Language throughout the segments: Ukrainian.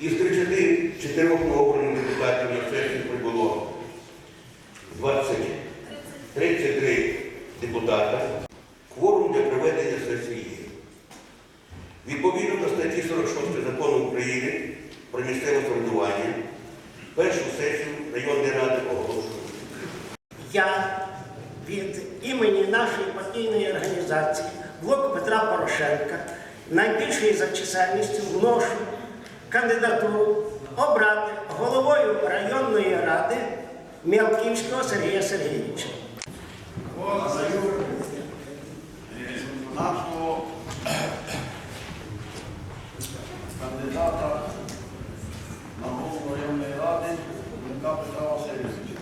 Із 34 новообраних депутатів на сесію прибуло 20, 33 депутата. Кворум для проведення сесії. Відповідно до статті 46 закону України про місцеве самоврядування, першу сесію районної ради оголошую. Я від імені нашої партійної організації Блоку Петра Порошенка найбільшої за чисельністю вношу кандидатуру обрати головою районної ради Мілківського Сергія Сергійовича. Подаю нашого кандидата на голову районної ради Лунка Петра Васильовича.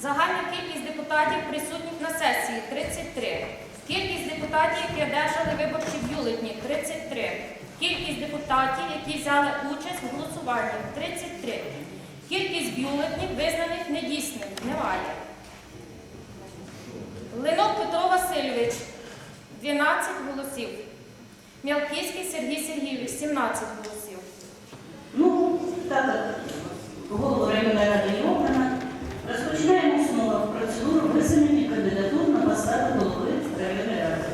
Загальна кількість депутатів присутніх на сесії 33. Кількість депутатів, які одержали виборчі бюлетні 33. Кількість депутатів, які взяли участь в голосуванні 33. Кількість бюлетнів, визнаних недійсними, немає. Линок Петро Васильович 12 голосів. Мілківський Сергій Сергійович 17 голосів. Ну, так, голову районної є обрана. Розпочинаємо знову процедуру висунення кандидатур на посаду голови районної ради.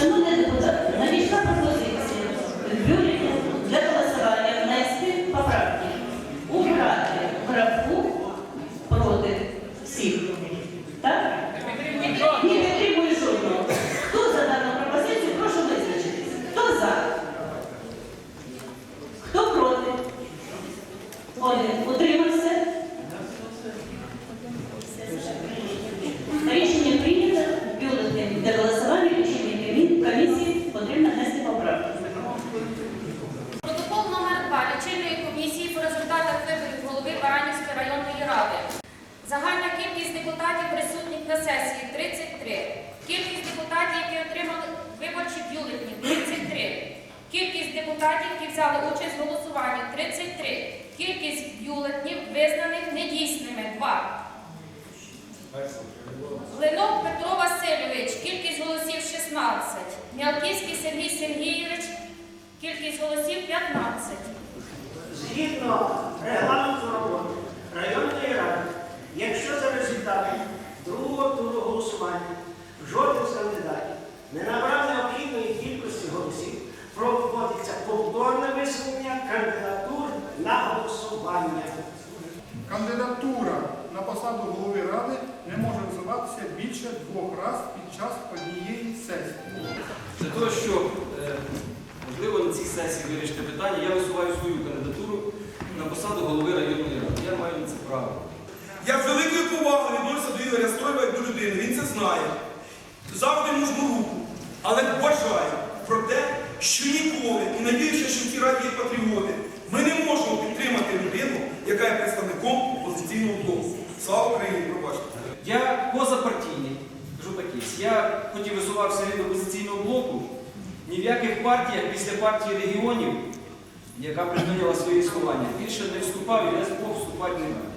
Шановні депутати, надійшла пропозиція в бюлетні для голосування внести поправки. Убрати графу проти всіх. Так? Не підтримую жодного. Хто за дану пропозицію, прошу визначитись. Хто за? Хто проти? Один. Утримався? Рішення прийнято. Бюлетень для голосування рішення комі- комісії потрібно внести поправки. Протокол номер 2 лічильної комісії по результатах виборів голови Баранівської районної ради. Загальна кількість депутатів присутніх на сесії 33. Кількість депутатів, які отримали виборчі бюлетні 33. Кількість депутатів, які взяли участь в голосуванні 33. Кількість бюлетнів, визнаних недійсними 2. Линок Петро Васильович, кількість голосів 16. Мялківський Сергій Сергійович, кількість голосів 15. Згідно регламенту роботи районної ради, якщо за результатами другого туру голосування жоден з кандидатів не набрав необхідної кількості голосів, проводиться повторне висунення кандидатур на голосування. Кандидатура на посаду голови ради не може висуватися більше двох разів під час однієї сесії. Для того, щоб е, можливо на цій сесії вирішити питання, я висуваю свою кандидатуру на посаду голови районної ради. Я маю на це право. Я з великою повагою відношуся до Ігоря Стройба як до людини, він це знає. Завжди нужну руку. Але вважаю про те, що ніколи, і надіюся, що цій раді є патріоти, ми не можемо підтримати людину, яка є представником опозиційного блоку. Слава Україні, пробачте. Я позапартійний, кажу таке, я хоч і висувався від опозиційного блоку, ні в яких партіях після партії регіонів, яка припинила своє існування, більше не вступав і не змог вступати не маю.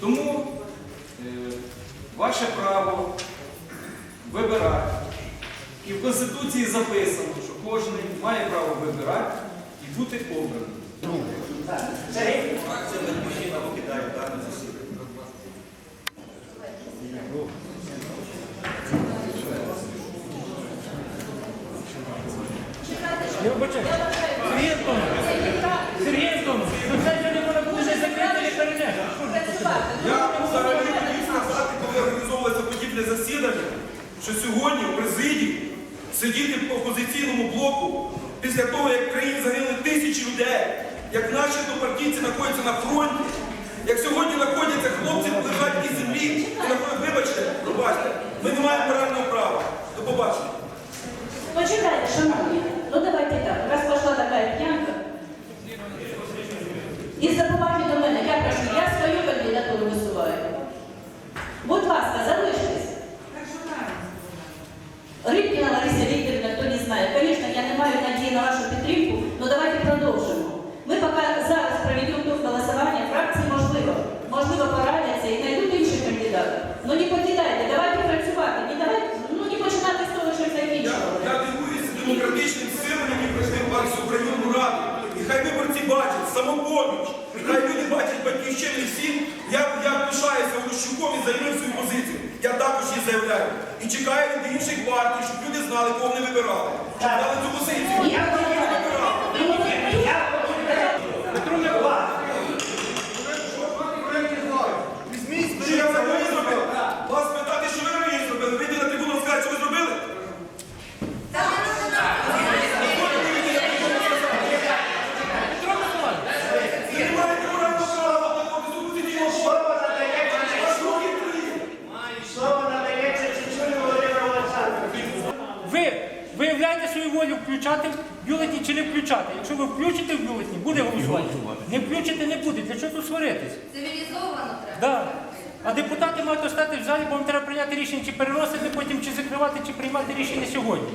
Тому е, ваше право вибирати. І в Конституції записано, що кожен має право вибирати і бути обраним. Що сьогодні в президії сидіти в опозиційному блоку після того, як в країні загинули тисячі людей, як наші однопартійці знаходяться на фронті, як сьогодні знаходяться хлопці в лежатній землі, і вибачте, пробачте, ми не маємо морального права. До побачення. Почекайте, шановні. Рибкіна Лариса Вікторівна, хто не знає, звісно, я не маю надії на вашу підтримку, але давайте продовжимо. Ми поки зараз проведемо тут голосування, фракції можливо, можливо, порадяться і знайдуть інших кандидатів. Ну не покидайте, давайте працювати, не давайте, ну не починати з того, що закінчували. Я, я дивуюся демократичним силам, які прийшли в партію районну раду. І хай виборці бачать, самопоміч, хай люди бачать батьківщини всім. Я, я пишаюся Олощуком і займився чекаю від інших партій, щоб люди знали, кого вони вибирали. Щоб дали цю позицію. Я Кого вони вибирали. Я Петро Миколаївич, Що я взагалі зробив? Вас питати, що ви раніше зробили. Вийти на трибуну і сказати, що ви зробили? Це немає морального права знаходитися у позиційному слово надається Аж руки троїть. слово надається Чечулі Володимиру Олександровичу. Ви виявляєте свою волю включати бюлетні чи не включати. Якщо ви включите в бюлетні, буде голосування. Не включите, не буде. Для чого тут сваритись? Цивілізовано треба. Да. А депутати мають остати в залі, бо вам треба прийняти рішення, чи переносити потім, чи закривати, чи приймати рішення сьогодні.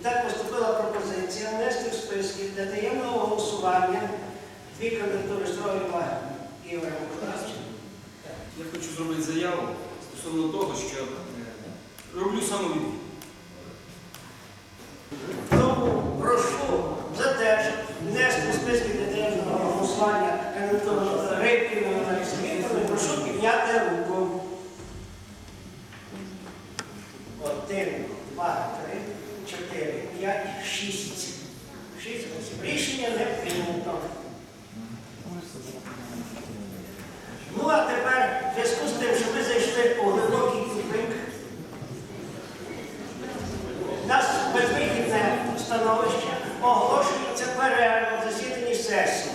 І так поступила пропозиція внести в списки для таємного голосування дві кандидатури Здоров'я Ігоря Миколаївича. Я хочу зробити заяву стосовно того, що е, роблю самовідвід. рибки на різномітами, прошу підняти руку. Один, два, три, чотири, п'ять, шість. Шість голосів. Рішення не прийнято. Ну, а тепер в зв'язку з тим, що ми зайшли у глибокий тупик, нас безвихідне становище оголошується перерва в сесії.